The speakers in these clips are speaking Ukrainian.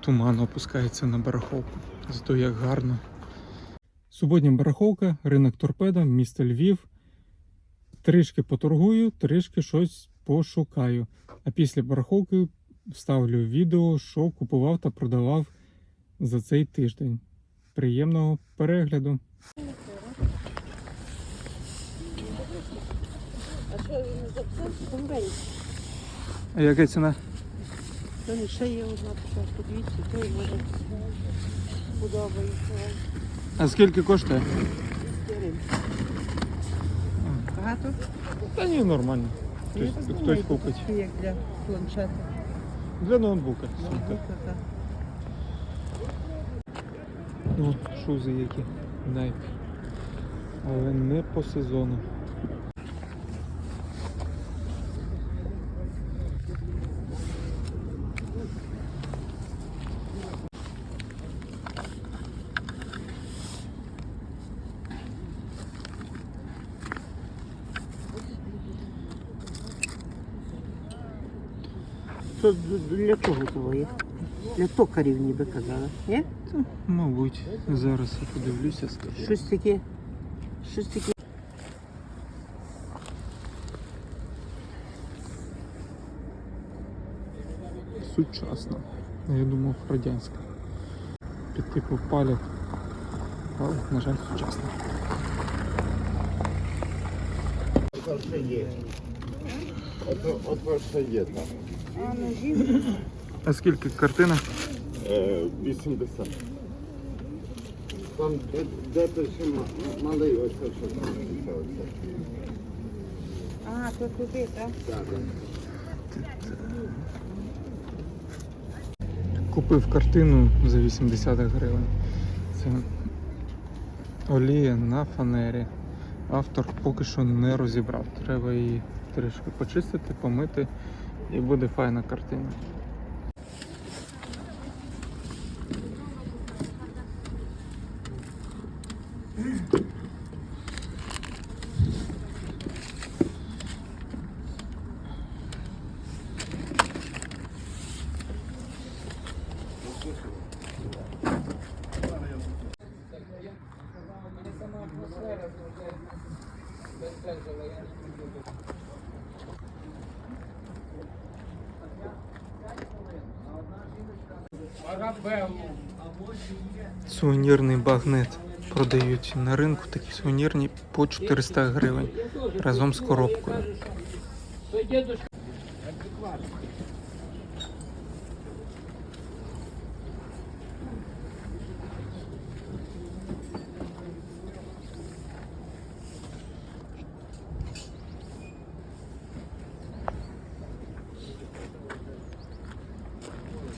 туман опускається на бараховку. Зато як гарно. Суботня бараховка, ринок торпеда, місто Львів. Трішки поторгую, трішки щось пошукаю. А після бараховки вставлю відео, що купував та продавав за цей тиждень. Приємного перегляду! А яка ціна? Та не ще є одна така, подивіться, той може подобається. А скільки коштує? Гривень. Багато? Та ні, нормально. Я Хтось, так хтось думаю, купить. такі, Як для планшета. Для ноутбука. Ноутбука, так. Ну, шузи які. Nike. Але не по сезону. Це для чого того є? Для токарів ніби казали. Ні? Та, мабуть, зараз я подивлюся, скажу. Щось таке. Щось таке. Сучасно. Я думав радянська. Під типу палять. Але, на жаль, є. Оце, оце є там. А скільки картина? Е, 80. Там де, де то ще ма- малий оце, що там. А, то туди, так? Да. Купив картину за 80 гривень. Це олія на фанері. Автор поки що не розібрав. Треба її трішки почистити, помити і буде файна картина. Сувенірний багнет продають на ринку, такі сувенірні по 400 гривень разом з коробкою.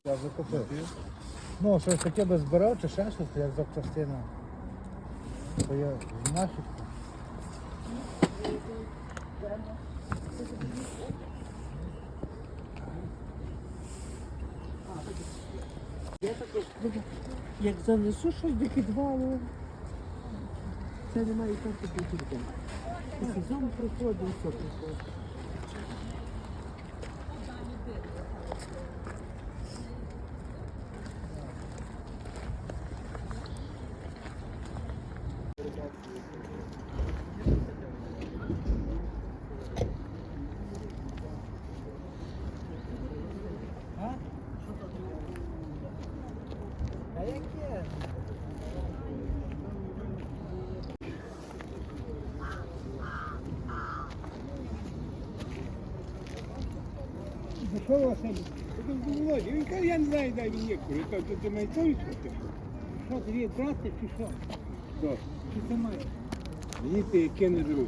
Я закупив. Ну, щось таке би збирав чи ще щось, як запчастина. Бо я знахідку. Як занесу щось до підвалу, це немає тобі піде. Сезон приходить, все приходить. Володя, він каже, я не знаю, де він є. Я кажу, ти мене той що ти? Що є брати чи що? Що? Чи має? Ти не друг.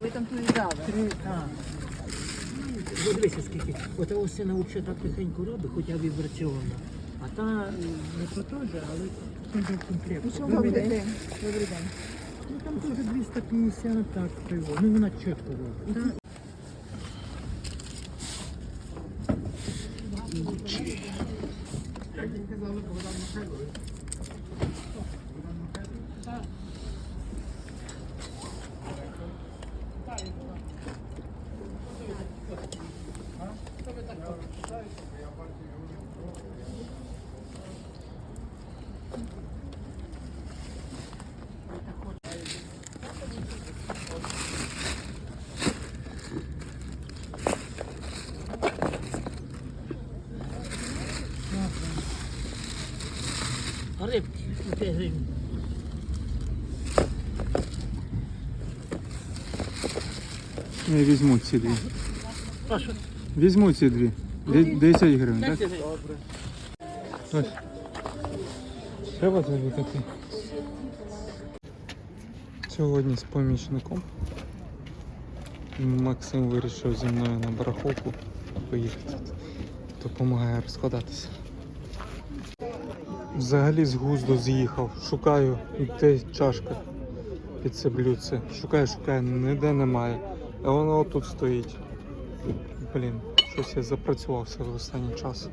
Ви там повідали. Три, так. Дивися скільки. Ота ось це навче так тихенько робить, хоча вібраційовано. А та не потужа, але там же комплект. Добрий день. Добрий день. Ну там теж 250, так, пиво. Ну вона чітко робить. Рибки, 5 гривень. Я візьму ці дві. А що? Візьму ці дві. Де- 10 гривень, так? 10. Ось. Треба тобі такий. Сьогодні з помічником. Максим вирішив зі мною на барахолку поїхати. Допомагає розкладатися. Взагалі з гузду з'їхав. Шукаю, де чашка під це. Шукаю, шукаю, ніде немає. А воно тут стоїть. Блін, щось я запрацювався в останній час.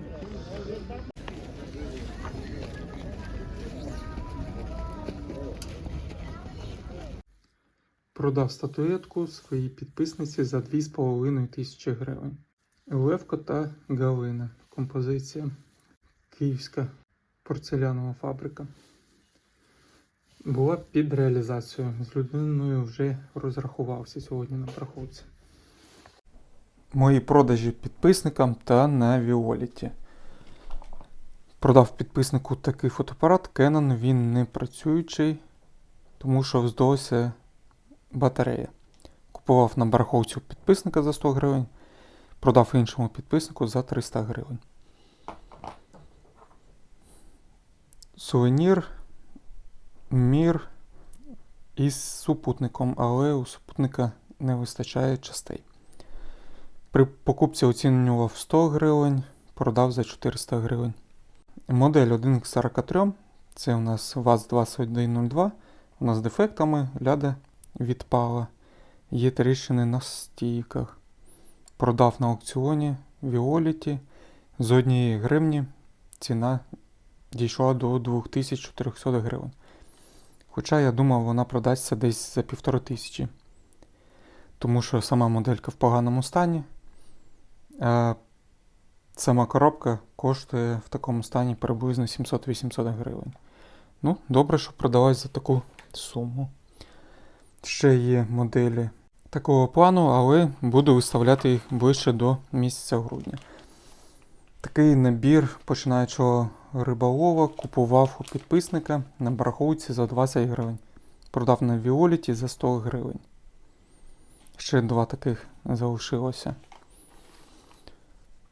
Продав статуетку своїй підписниці за 2,5 тисячі гривень. Левко та Галина. Композиція Київська порцелянова фабрика. Була під реалізацією. З людиною вже розрахувався сьогодні на парковці. Мої продажі підписникам та на Віоліті. Продав підписнику такий фотоапарат Canon, він не працюючий, тому що здалося батарея. Купував на бараховці підписника за 100 гривень, продав іншому підписнику за 300 гривень. Сувенір, мір із супутником, але у супутника не вистачає частей. При покупці оцінював 100 гривень, продав за 400 гривень. Модель 1 к 43 це у нас ВАЗ-2102. У нас з дефектами ляда відпала. Є тріщини на стійках. Продав на аукціоні Віоліті з однієї гривні ціна дійшла до 2400 гривень. Хоча я думав, вона продасться десь за півтори тисячі. Тому що сама моделька в поганому стані. А сама коробка коштує в такому стані приблизно 700-800 гривень. Ну, добре, що продалась за таку суму. Ще є моделі такого плану, але буду виставляти їх ближче до місяця грудня. Такий набір починаючого риболова купував у підписника на бараховці за 20 гривень. Продав на Віоліті за 100 гривень. Ще два таких залишилося.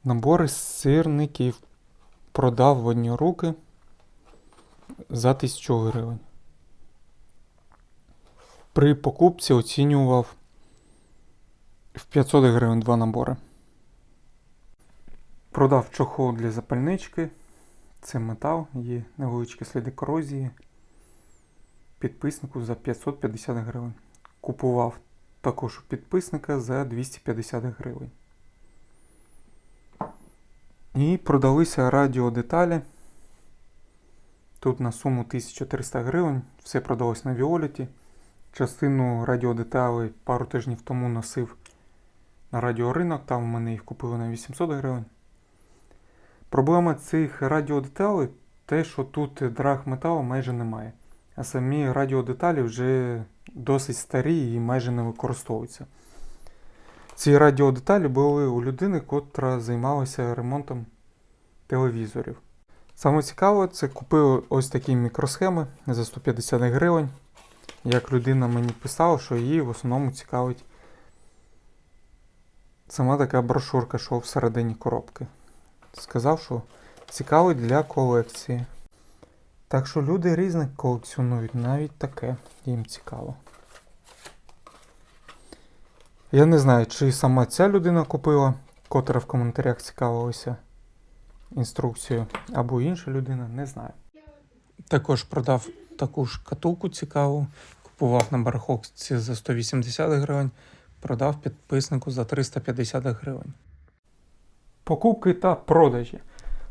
Набори сирників продав в одні руки за 1000 гривень. При покупці оцінював в 500 гривень два набори. Продав чохол для запальнички. Це метал, є невеличкі сліди корозії. Підписнику за 550 гривень. Купував також у підписника за 250 гривень. І продалися радіодеталі. Тут на суму 1300 гривень. Все продалось на Віоліті. Частину радіодеталей пару тижнів тому носив на радіоринок, там у мене їх купили на 800 гривень. Проблема цих радіодеталей те, що тут драг металу майже немає. А самі радіодеталі вже досить старі і майже не використовуються. Ці радіодеталі були у людини, котра займалася ремонтом телевізорів. Саме цікаве, це купив ось такі мікросхеми за 150 гривень. Як людина мені писала, що її в основному цікавить сама така брошурка, що всередині коробки. Сказав, що цікавить для колекції. Так що люди різних колекціонують, навіть таке їм цікаво. Я не знаю, чи сама ця людина купила, котра в коментарях цікавилася інструкцією, або інша людина, не знаю. Також продав таку шкатулку цікаву, купував на бараховці за 180 гривень, продав підписнику за 350 гривень. Покупки та продажі.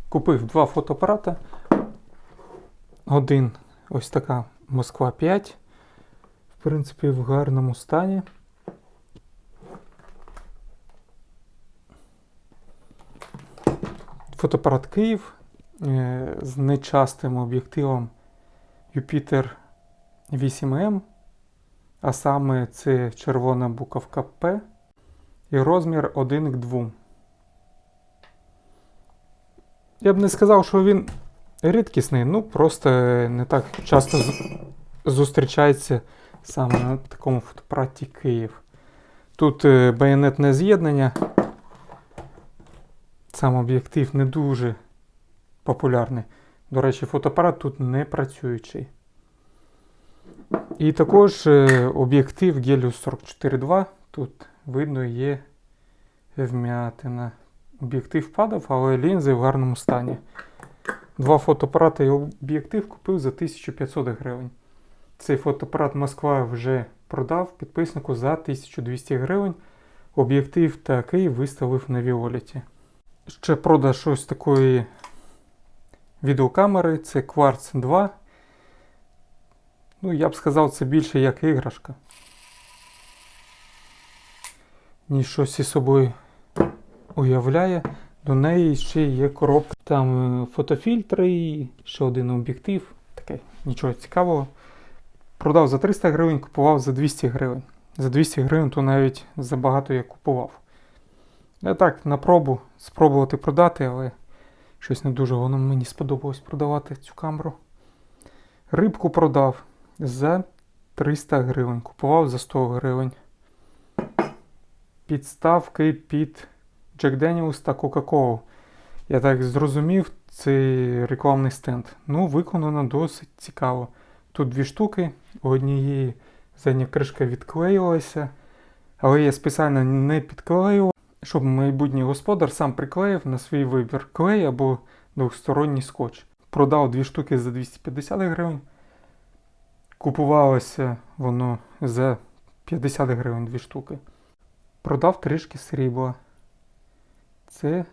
Купив два фотоапарата. Один ось така Москва 5. В принципі, в гарному стані. Фотоапарат Київ е, з нечастим об'єктивом Jupiter 8M. А саме це червона буковка P і розмір 1 к 2. Я б не сказав, що він рідкісний, ну просто не так часто зустрічається саме на такому фотоапараті Київ. Тут е, байонетне з'єднання. Сам об'єктив не дуже популярний. До речі, фотоапарат тут не працюючий. І також е, об'єктив Helios 44.2. Тут видно є вмятина. Об'єктив падав, але лінзи в гарному стані. Два фотоапарати і об'єктив купив за 1500 гривень. Цей фотоапарат Москва вже продав підписнику за 1200 гривень. Об'єктив такий виставив на Віоліті. Ще продаж ось такої відеокамери це Quartz 2. Ну, я б сказав, це більше як іграшка. Ніж щось із собою уявляє. До неї ще є коробка. Там е, фотофільтри і ще один об'єктив. Таке нічого цікавого. Продав за 300 гривень, купував за 200 гривень. За 200 гривень то навіть забагато я купував. Я так, на пробу спробувати продати, але щось не дуже воно мені сподобалось продавати цю камеру. Рибку продав за 300 гривень, купував за 100 гривень. Підставки під Jack Daniels та Coca-Cola. Я так зрозумів, це рекламний стенд. Ну, виконано досить цікаво. Тут дві штуки, у однієї задня кришка відклеїлася, але я спеціально не підклеював, щоб майбутній господар сам приклеїв на свій вибір клей або двосторонній скотч. Продав дві штуки за 250 гривень. Купувалося воно за 50 гривень дві штуки. Продав трішки срібла. Це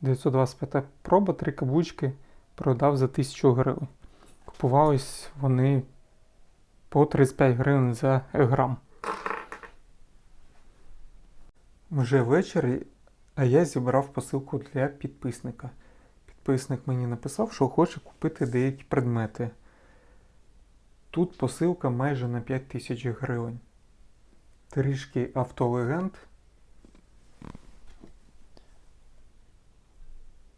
925 проба, три каблучки продав за 1000 гривень. Купувались вони по 35 гривень за грам. Вже ввечері, а я зібрав посилку для підписника. Підписник мені написав, що хоче купити деякі предмети. Тут посилка майже на 5 тисяч гривень. Трішки автолегенд.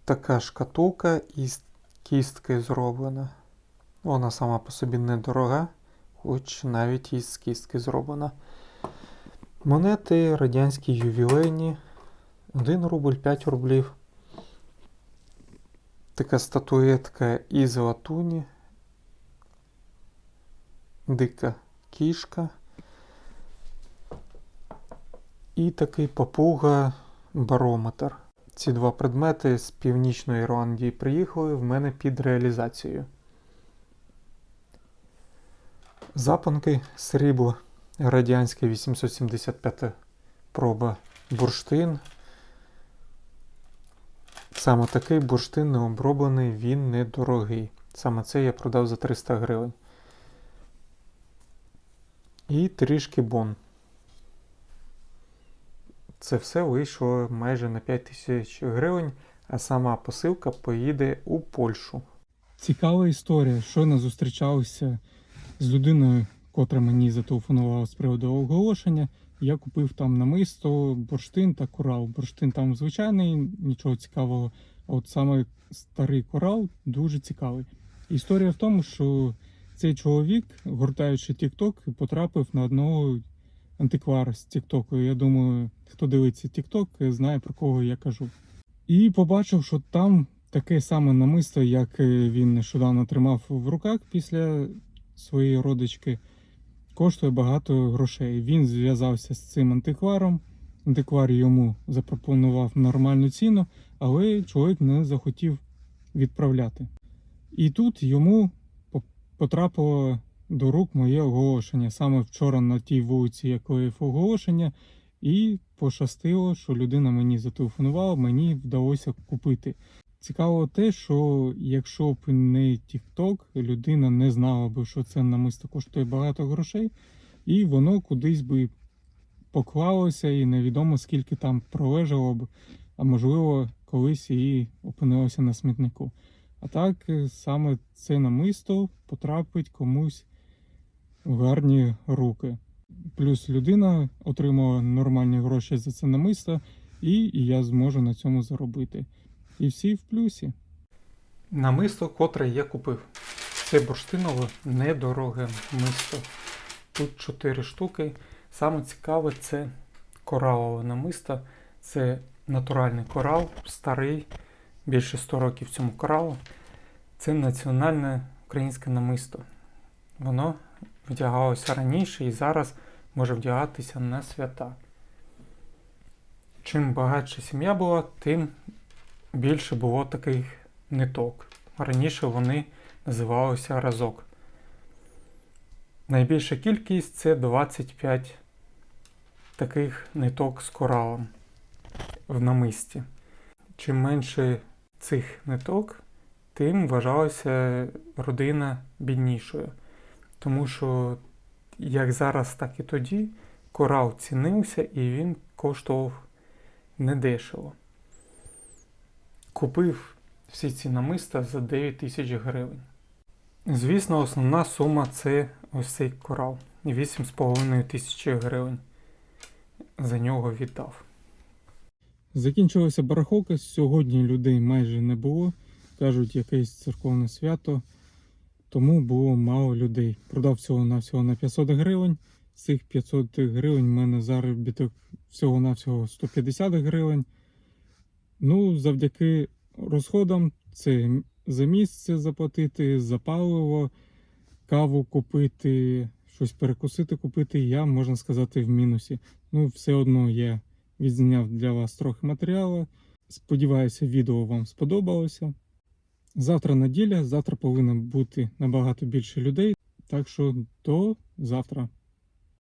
Така шкатулка із кістки зроблена. Вона сама по собі недорога, хоч навіть із кістки зроблена. Монети радянські ювілейні. 1 рубль, 5 рублів. Така статуетка із латуні. Дика кішка. І такий папуга барометр. Ці два предмети з Північної Ірландії приїхали в мене під реалізацією. Запонки срібло радянське 875 проба бурштин. Саме такий бурштин не оброблений, він недорогий. Саме це я продав за 300 гривень. І трішки бон. Це все вийшло майже на 5 тисяч гривень, а сама посилка поїде у Польщу. Цікава історія. Щойно зустрічався з людиною, котра мені зателефонувала з приводу оголошення. Я купив там намисто, бурштин та корал. Бурштин там звичайний, нічого цікавого. А от саме старий корал дуже цікавий. Історія в тому, що цей чоловік, гортаючи TikTok, потрапив на одного антиквара з Тіктоку. Я думаю, хто дивиться Тікток, знає про кого я кажу. І побачив, що там таке саме намисто, як е, він нещодавно тримав в руках після своєї родички, коштує багато грошей. Він зв'язався з цим антикваром. Антиквар йому запропонував нормальну ціну, але чоловік не захотів відправляти. І тут йому потрапило до рук моє оголошення. Саме вчора на тій вулиці я клеїв оголошення, і пощастило, що людина мені зателефонувала, мені вдалося купити. Цікаво те, що якщо б не TikTok, людина не знала б, що це намисто коштує багато грошей, і воно кудись би поклалося, і невідомо скільки там пролежало б, а можливо, колись і опинилося на смітнику. А так е, саме це намисто потрапить комусь гарні руки. Плюс людина отримала нормальні гроші за це намисто, і, я зможу на цьому заробити. І всі в плюсі. Намисто, котре я купив. Це бурштинове недороге мисто. Тут 4 штуки. Саме цікаве це коралове намисто. Це натуральний корал, старий, більше 100 років цьому коралу. Це національне українське намисто. Воно вдягалося раніше і зараз може вдягатися на свята. Чим багатша сім'я була, тим більше було таких ниток. Раніше вони називалися разок. Найбільша кількість це 25 таких ниток з коралом в намисті. Чим менше цих ниток, тим вважалася родина біднішою. Тому що як зараз, так і тоді корал цінився і він коштував недешево. Купив всі ці намиста за 9 тисяч гривень. Звісно, основна сума це ось цей корал. 8,5 тисячі гривень за нього віддав. Закінчилася барахолка. Сьогодні людей майже не було. Кажуть, якесь церковне свято, тому було мало людей. Продав всього-навсього на 500 гривень. З цих 500 гривень в мене заробіток всього-навсього 150 гривень. Ну, завдяки розходам це за місце заплатити, за паливо, каву купити, щось перекусити купити. Я, можна сказати, в мінусі. Ну, все одно я відзняв для вас трохи матеріалу. Сподіваюся, відео вам сподобалося. Завтра неділя, завтра повинно бути набагато більше людей. Так що до завтра.